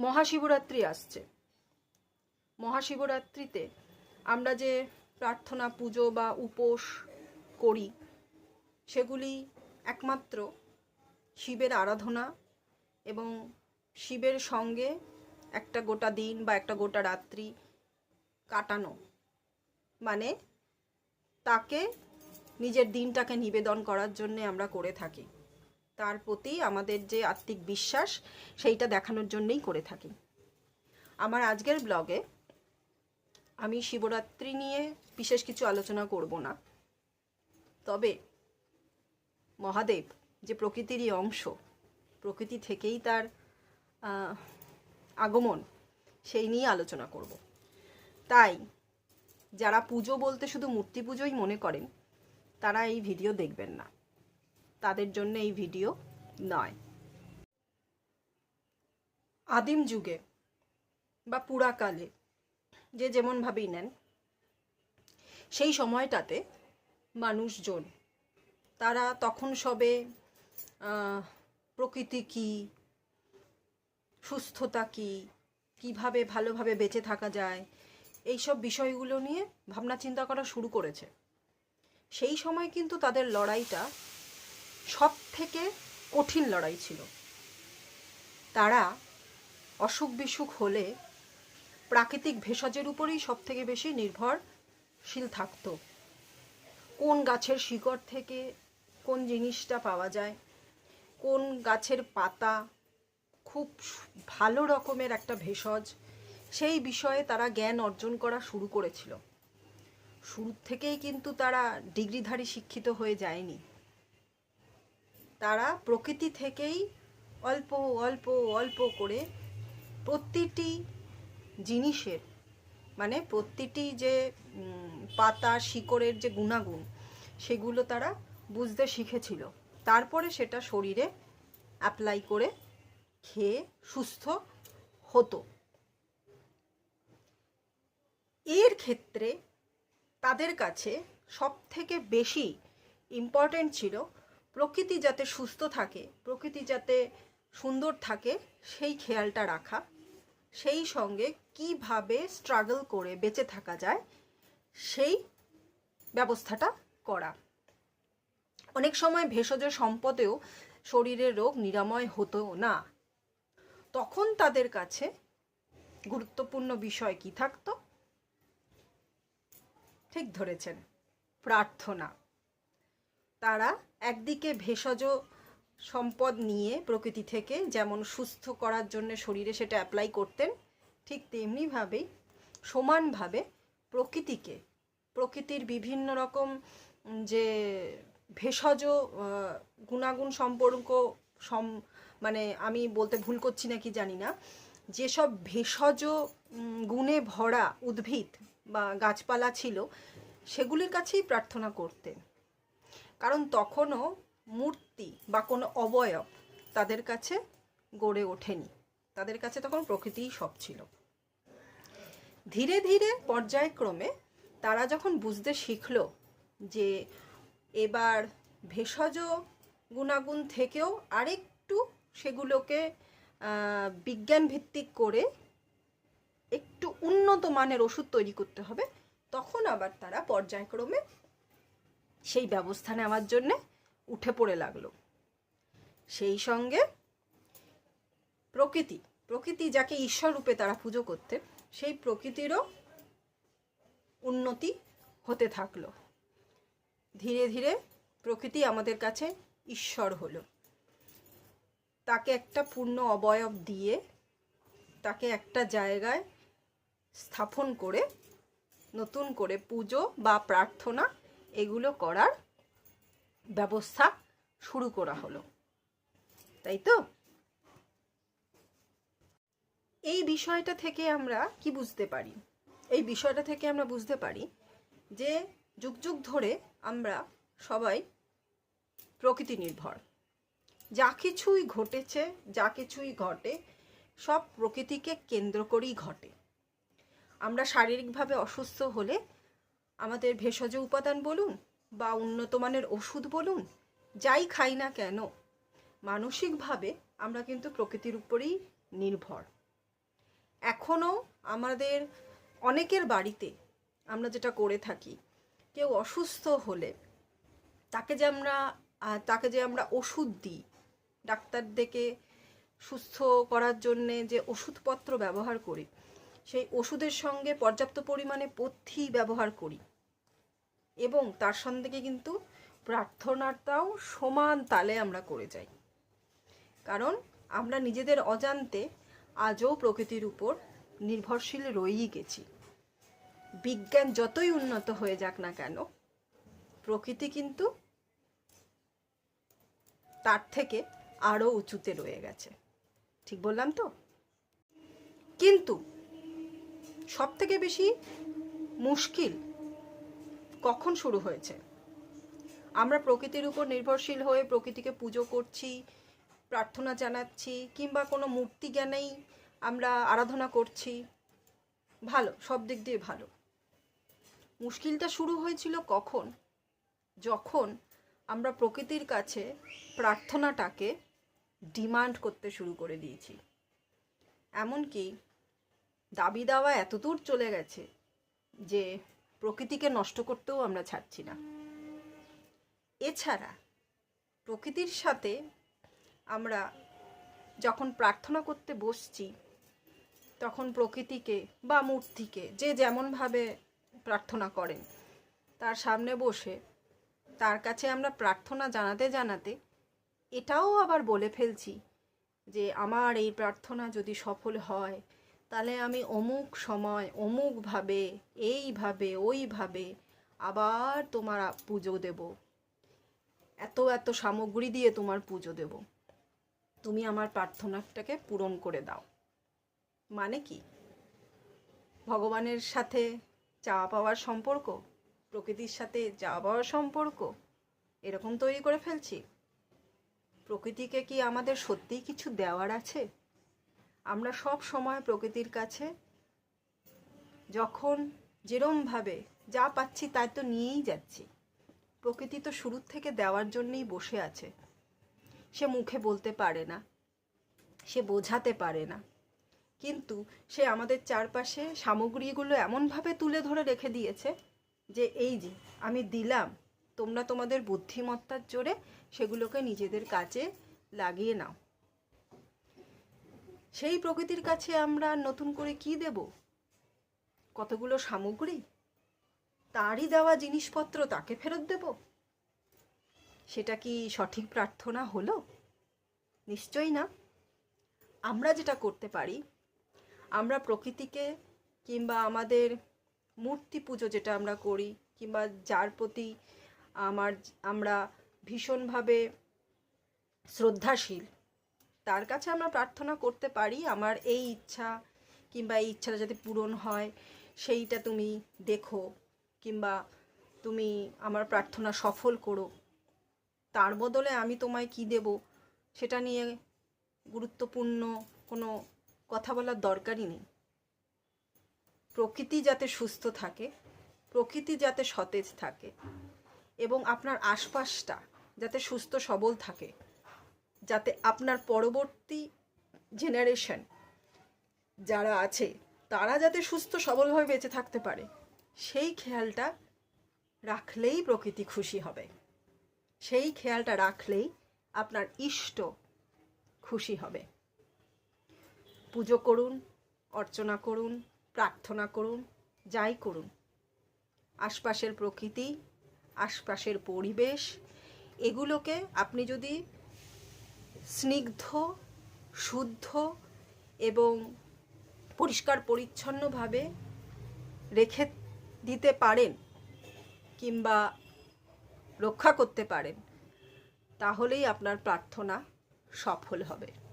মহাশিবরাত্রি আসছে। মহাশিবরাত্রিতে আমরা যে প্রার্থনা, পুজো বা উপোস করি, সেগুলি একমাত্র শিবের আরাধনা এবং শিবের সঙ্গে একটা গোটা দিন বা একটা গোটা রাত্রি কাটানো। মানে তাকে নিজের দিনটাকে নিবেদন করার জন্যে আমরা করে থাকি। তার প্রতি আমাদের যে আত্মিক বিশ্বাস, সেইটা দেখানোর জন্যই করে থাকি। আমার আজকের ব্লগে আমি শিবরাত্রি নিয়ে বিশেষ কিছু আলোচনা করব না। তবে মহাদেব যে প্রকৃতিরই অংশ, প্রকৃতি থেকেই তার আগমন, সেই নিয়ে আলোচনা করব। তাই যারা পুজো বলতে শুধু মূর্তি পুজোই মনে করেন, তারা এই ভিডিও দেখবেন না। তাদের জন্য এই ভিডিও নয়। আদিম যুগে বা পুরাকালে যে যেমনভাবেই নেন, সেই সময়টাতে মানুষজন, তারা তখন সবে প্রকৃতি কি, সুস্থতা কি, কীভাবে ভালোভাবে বেঁচে থাকা যায়, এইসব বিষয়গুলো নিয়ে ভাবনা চিন্তা করা শুরু করেছে। সেই সময় কিন্তু তাদের লড়াইটা সব থেকে কঠিন লড়াই ছিল। তারা অসুখ বিসুখ হলে প্রাকৃতিক ভেষজের উপরেই সব থেকে বেশি নির্ভরশীল থাকতো। কোন গাছের শিকড় থেকে কোন জিনিসটা পাওয়া যায়, কোন গাছের পাতা খুব ভালো রকমের একটা ভেষজ, সেই বিষয়ে তারা জ্ঞান অর্জন করা শুরু করেছিল। শুরু থেকেই কিন্তু তারা ডিগ্রিধারী শিক্ষিত হয়ে যায়নি। তারা প্রকৃতি থেকেই অল্প অল্প অল্প করে প্রতিটি জিনিসের মানে প্রতিটি যে পাতা, শিকড়ের যে গুণাগুণ, সেগুলো তারা বুঝতে শিখেছিল। তারপরে সেটা শরীরে অ্যাপ্লাই করে খেয়ে সুস্থ হতো। এর ক্ষেত্রে তাদের কাছে সব থেকে বেশি ইম্পর্ট্যান্ট ছিল প্রকৃতি যাতে সুস্থ থাকে, প্রকৃতি যাতে সুন্দর থাকে, সেই খেয়ালটা রাখা। সেই সঙ্গে কীভাবে স্ট্রাগল করে বেঁচে থাকা যায়, সেই ব্যবস্থাটা করা। অনেক সময় ভেষজ সম্পদেও শরীরের রোগ নিরাময় হতো না। তখন তাদের কাছে গুরুত্বপূর্ণ বিষয় কি থাকতো? ঠিক ধরেছেন, প্রার্থনা। তারা একদিকে ভেষজ সম্পদ নিয়ে প্রকৃতি থেকে যেমন সুস্থ করার জন্য শরীরে সেটা অ্যাপ্লাই করতেন, ঠিক তেমনিভাবেই সমানভাবে প্রকৃতিকে, প্রকৃতির বিভিন্ন রকম যে ভেষজ গুণাগুণ সম্পর্ক সম মানে আমি বলতে ভুল করছি নাকি জানি না, যেসব ভেষজ গুণে ভরা উদ্ভিদ বা গাছপালা ছিল, সেগুলির কাছেই প্রার্থনা করতেন। কারণ তখনও মূর্তি বা কোনো অবয়ব তাদের কাছে গড়ে ওঠেনি। তাদের কাছে তখন প্রকৃতিই সব ছিল। ধীরে ধীরে পর্যায়ক্রমে তারা যখন বুঝতে শিখল যে এবার ভেষজ গুণাগুণ থেকেও আরেকটু সেগুলোকে বিজ্ঞান ভিত্তিক করে একটু উন্নত মানের ওষুধ তৈরি করতে হবে, তখন আবার তারা পর্যায়ক্রমে সেই ব্যবস্থা নেওয়ার জন্যে উঠে পড়ে লাগল। সেই সঙ্গে প্রকৃতি প্রকৃতি যাকে ঈশ্বর রূপে তারা পুজো করতেন সেই প্রকৃতিরও উন্নতি হতে থাকল। ধীরে ধীরে প্রকৃতি আমাদের কাছে ঈশ্বর হলো। তাকে একটা পূর্ণ অবয়ব দিয়ে, তাকে একটা জায়গায় স্থাপন করে, নতুন করে পুজো বা প্রার্থনা এগুলো করার ব্যবস্থা শুরু করা হলো। তাই তো? এই বিষয়টা থেকে আমরা কি বুঝতে পারি? এই বিষয়টা থেকে আমরা বুঝতে পারি যে যুগ যুগ ধরে আমরা সবাই প্রকৃতি নির্ভর। যা কিছুই ঘটেছে, যা কিছুই ঘটে, সব প্রকৃতিকে কেন্দ্র করেই ঘটে। আমরা শারীরিকভাবে অসুস্থ হলে আমাদের ভেষজ উপাদান বলুন বা উন্নত মানের ওষুধ বলুন, যাই খাই না কেন, মানসিকভাবে আমরা কিন্তু প্রকৃতির উপরেই নির্ভর। এখনও আমাদের অনেকের বাড়িতে আমরা যেটা করে থাকি, কেউ অসুস্থ হলে তাকে যে আমরা তাকে যে আমরা ওষুধ দিই ডাক্তার ডেকে সুস্থ করার জন্যে যে ওষুধপত্র ব্যবহার করি সেই ওষুধের সঙ্গে পর্যাপ্ত পরিমাণে পথ্যি ব্যবহার করি। এবং তার সঙ্গে কিন্তু প্রার্থনাটাও সমান তালে আমরা করে যাই। কারণ আমরা নিজেদের অজান্তে আজও প্রকৃতির উপর নির্ভরশীল রয়েই গেছি। বিজ্ঞান যতই উন্নত হয়ে যাক না কেন, প্রকৃতি কিন্তু তার থেকে আরও উঁচুতে রয়ে গেছে। ঠিক বললাম তো? কিন্তু সব থেকে বেশি মুশকিল কখন শুরু হয়েছে? আমরা প্রকৃতির উপর নির্ভরশীল হয়ে প্রকৃতিকে পুজো করছি, প্রার্থনা জানাচ্ছি, কিংবা কোনো মূর্তি জ্ঞানেই আমরা আরাধনা করছি। ভালো, সব দিক দিয়ে ভালো। মুশকিলটা শুরু হয়েছিল কখন? যখন আমরা প্রকৃতির কাছে প্রার্থনাটাকে ডিমান্ড করতে শুরু করে দিয়েছি। এমনকি দাবি দাওয়া এতদূর চলে গেছে যে প্রকৃতিকে নষ্ট করতেও আমরা ছাড়ছি না। এছাড়া প্রকৃতির সাথে আমরা যখন প্রার্থনা করতে বসছি, তখন প্রকৃতিকে বা মূর্তিকে যে যেমনভাবে প্রার্থনা করেন, তার সামনে বসে তার কাছে আমরা প্রার্থনা জানাতে জানাতে এটাও আবার বলে ফেলছি যে, আমার এই প্রার্থনা যদি সফল হয় তাহলে আমি অমুক সময় অমুকভাবে, এইভাবে, ওইভাবে আবার তোমার পুজো দেব। এত এত সামগ্রী দিয়ে তোমার পুজো দেব। তুমি আমার প্রার্থনাটাকে পূরণ করে দাও। মানে কি? ভগবানের সাথে চাওয়া পাওয়ার সম্পর্ক? প্রকৃতির সাথে চাওয়া পাওয়ার সম্পর্ক? এরকম তৈরি করে ফেলছি? প্রকৃতিকে কি আমাদের সত্যিই কিছু দেওয়ার আছে? আমরা সব সময় প্রকৃতির কাছে। যখন যেরমভাবে যা পাচ্ছি তাই তো নিয়েই যাচ্ছি। প্রকৃতি তো শুরুর থেকে দেওয়ার জন্যই বসে আছে। সে মুখে বলতে পারে না, সে বোঝাতে পারে না। কিন্তু সে আমাদের চারপাশে সামগ্রীগুলো এমনভাবে তুলে ধরে রেখে দিয়েছে যে, এই যে, আমি দিলাম, তোমরা তোমাদের বুদ্ধিমত্তার জোরে সেগুলোকে নিজেদের কাজে লাগিয়ে নাও। সেই প্রকৃতির কাছে আমরা নতুন করে কি দেব? কতগুলো সামগ্রী? তারই দেওয়া জিনিসপত্র তাকে ফেরত দেব? সেটা কি সঠিক প্রার্থনা হলো? নিশ্চয়ই না। আমরা যেটা করতে পারি, আমরা প্রকৃতিকে কিংবা আমাদের মূর্তি পুজো যেটা আমরা করি, কিংবা যার প্রতি আমার, আমরা ভীষণভাবে শ্রদ্ধাশীল তার কাছে আমরা প্রার্থনা করতে পারি, আমার এই ইচ্ছা কিংবা এই ইচ্ছাটা যাতে পূরণ হয়, সেইটা তুমি দেখো কিংবা তুমি আমার প্রার্থনা সফল করো। তার বদলে আমি তোমায় কি দেব সেটা নিয়ে গুরুত্বপূর্ণ কোনো কথা বলার দরকারই নেই। প্রকৃতি যাতে সুস্থ থাকে, প্রকৃতি যাতে সতেজ থাকে এবং আপনার আশপাশটা যাতে সুস্থ সবল থাকে যাতে আপনার পরবর্তী জেনারেশন যারা আছে, তারা যাতে সুস্থ সবলভাবে বেঁচে থাকতে পারে, সেই খেয়ালটা রাখলেই প্রকৃতি খুশি হবে। সেই খেয়ালটা রাখলেই আপনার ইষ্ট খুশি হবে। পুজো করুন, অর্চনা করুন, প্রার্থনা করুন, যাই করুন। আশপাশের প্রকৃতি, আশপাশের পরিবেশ, এগুলোকে আপনি যদি স্নিগ্ধ, শুদ্ধ এবং পরিষ্কার পরিচ্ছন্নভাবে রেখে দিতে পারেন কিংবা রক্ষা করতে পারেন, তাহলেই আপনার প্রার্থনা সফল হবে।